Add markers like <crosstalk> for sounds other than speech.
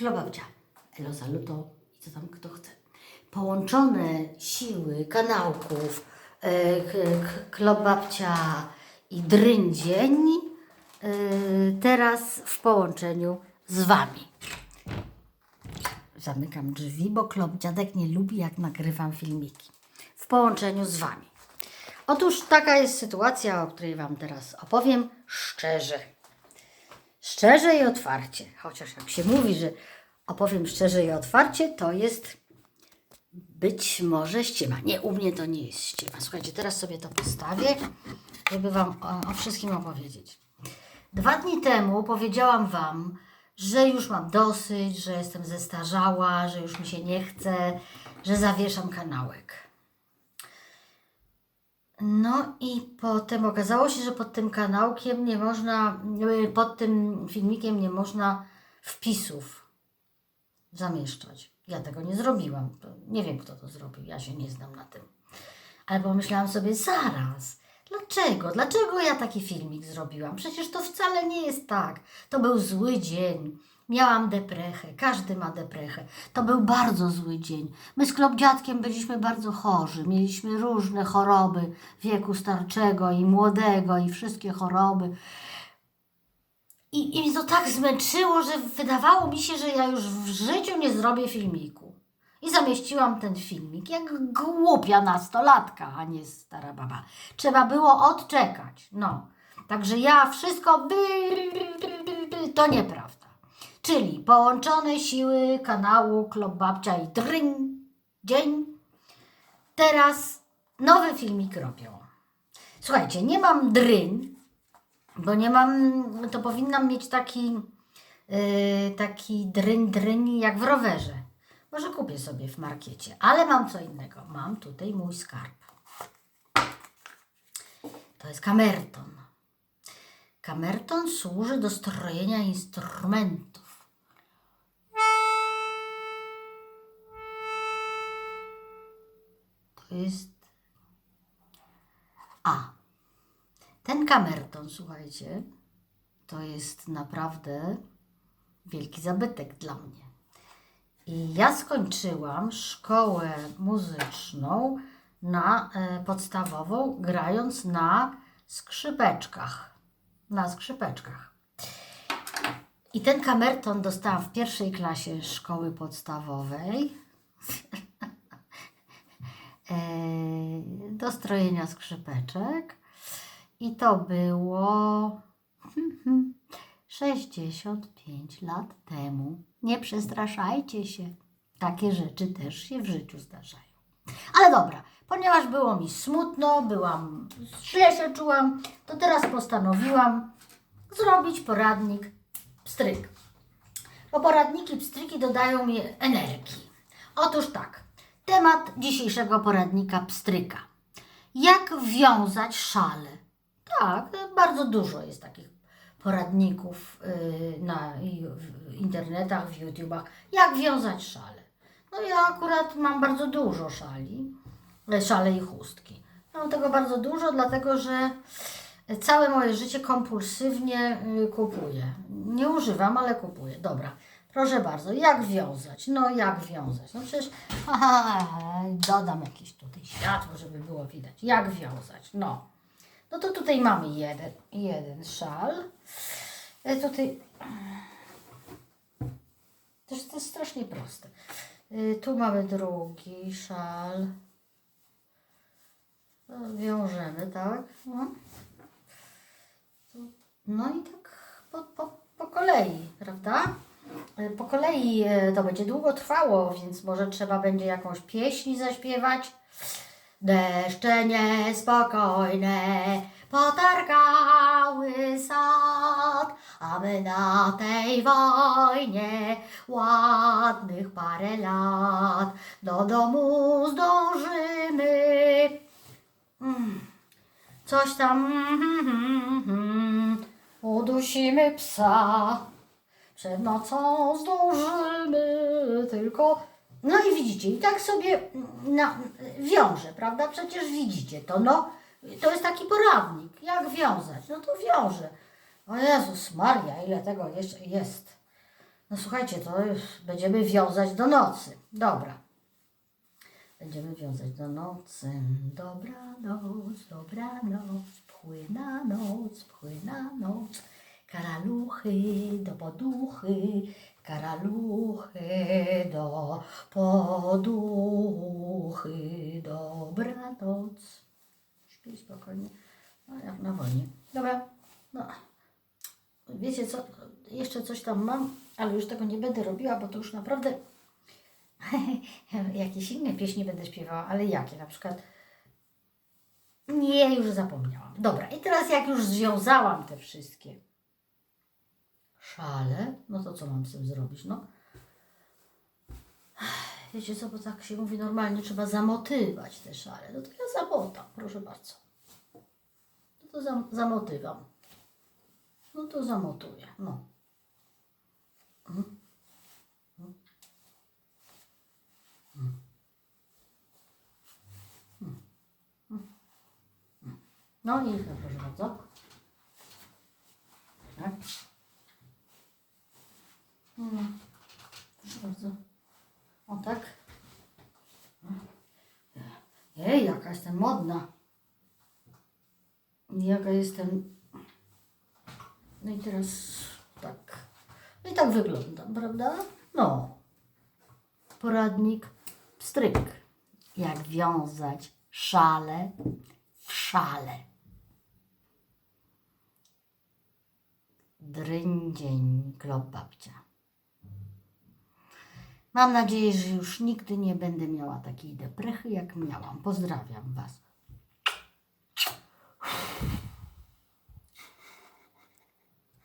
Klobabcia, Elo Saluto i co tam kto chce. Połączone siły kanałków e, Klobabcia i Dryndzień e, teraz w połączeniu z Wami. Zamykam drzwi, bo klop dziadek nie lubi, jak nagrywam filmiki. W połączeniu z Wami. Otóż taka jest sytuacja, o której Wam teraz opowiem szczerze. Szczerze i otwarcie. Chociaż jak się mówi, że opowiem szczerze i otwarcie, to jest być może ściema. Nie, u mnie to nie jest ściema. Słuchajcie, teraz sobie to postawię, żeby Wam o, o wszystkim opowiedzieć. Dwa dni temu powiedziałam Wam, że już mam dosyć, że jestem zestarzała, że już mi się nie chce, że zawieszam kanałek. No i potem okazało się, że pod tym kanałkiem nie można, y, pod tym filmikiem nie można wpisów zamieszczać. Ja tego nie zrobiłam. Nie wiem, kto to zrobił. Ja się nie znam na tym. Ale pomyślałam sobie, zaraz, dlaczego? Dlaczego ja taki filmik zrobiłam? Przecież to wcale nie jest tak. To był zły dzień. Miałam deprechę. Każdy ma deprechę. To był bardzo zły dzień. My z klopdziadkiem byliśmy bardzo chorzy. Mieliśmy różne choroby wieku starczego i młodego i wszystkie choroby. I, I mnie to tak zmęczyło, że wydawało mi się, że ja już w życiu nie zrobię filmiku. I zamieściłam ten filmik jak głupia nastolatka, a nie stara baba. Trzeba było odczekać. No. Także ja wszystko to nieprawda. Czyli połączone siły kanału Klub Babcia i Dryn Dzień teraz nowy filmik robią. Słuchajcie, nie mam dryn, bo nie mam, to powinnam mieć taki, yy, taki dryn dryn jak w rowerze. Może kupię sobie w markiecie, ale mam co innego. Mam tutaj mój skarb. To jest kamerton. Kamerton służy do strojenia instrumentów. To jest. A. Ten kamerton, słuchajcie, to jest naprawdę wielki zabytek dla mnie. I ja skończyłam szkołę muzyczną na e, podstawową, grając na skrzypeczkach. Na skrzypeczkach. I ten kamerton dostałam w pierwszej klasie szkoły podstawowej. e, do strojenia skrzypeczek. I to było 65 lat temu. Nie przestraszajcie się. Takie rzeczy też się w życiu zdarzają. Ale dobra, ponieważ było mi smutno, byłam, źle się czułam, to teraz postanowiłam zrobić poradnik pstryk. Bo poradniki pstryki dodają mi energii. Otóż tak, temat dzisiejszego poradnika pstryka. Jak wiązać szale? Tak, bardzo dużo jest takich poradników y, na internetach, w YouTubach, jak wiązać szale. No ja akurat mam bardzo dużo szali, e, szale i chustki. Mam tego bardzo dużo, dlatego że całe moje życie kompulsywnie y, kupuję. Nie używam, ale kupuję. Dobra, proszę bardzo, jak wiązać? No jak wiązać? No przecież dodam jakieś tutaj światło, żeby było widać. Jak wiązać? No. No to tutaj mamy jeden, jeden szal. E, Tutaj to jest, strasznie proste. E, Tu mamy drugi szal. No, Wiążemy, tak? No, no i tak po, po, po kolei, prawda? E, Po kolei e, to będzie długo trwało, więc może trzeba będzie jakąś pieśń zaśpiewać. Deszcze niespokojne potargały sad, a my na tej wojnie ładnych parę lat do domu zdążymy. Mm. Coś tam mm, mm, udusimy psa. Przed nocą zdążymy tylko. No i widzicie, i tak sobie na, wiąże, prawda? Przecież widzicie to, no. To jest taki poradnik, jak wiązać. No to wiąże. O Jezus Maria, ile tego jeszcze jest. No słuchajcie, to już będziemy wiązać do nocy. Dobra. Będziemy wiązać do nocy. Dobranoc, dobranoc, płyna noc, płyna noc. Karaluchy do poduchy, karaluchy do poduchy. Dobranoc. Śpij spokojnie. No jak na wojnie. Dobra. No. Wiecie co, jeszcze coś tam mam, ale już tego nie będę robiła, bo to już naprawdę <laughs> jakieś inne pieśni będę śpiewała, ale jakie na przykład nie, już zapomniałam. Dobra, i teraz jak już związałam te wszystkie szale, no to co mam z tym zrobić? No, wiecie co, bo tak się mówi normalnie, trzeba zamotywać te szale. No to ja zamotam, proszę bardzo. No to zam, zamotywam. No to zamotuję, no. No i proszę bardzo. Tak. No. Proszę bardzo. O tak. Ej, jaka jestem modna. Jaka jestem. No i teraz tak. No i tak wyglądam, prawda? No. Poradnik stryk. Jak wiązać szale w szale. Dryń klop babcia. Mam nadzieję, że już nigdy nie będę miała takiej deprechy, jak miałam. Pozdrawiam Was.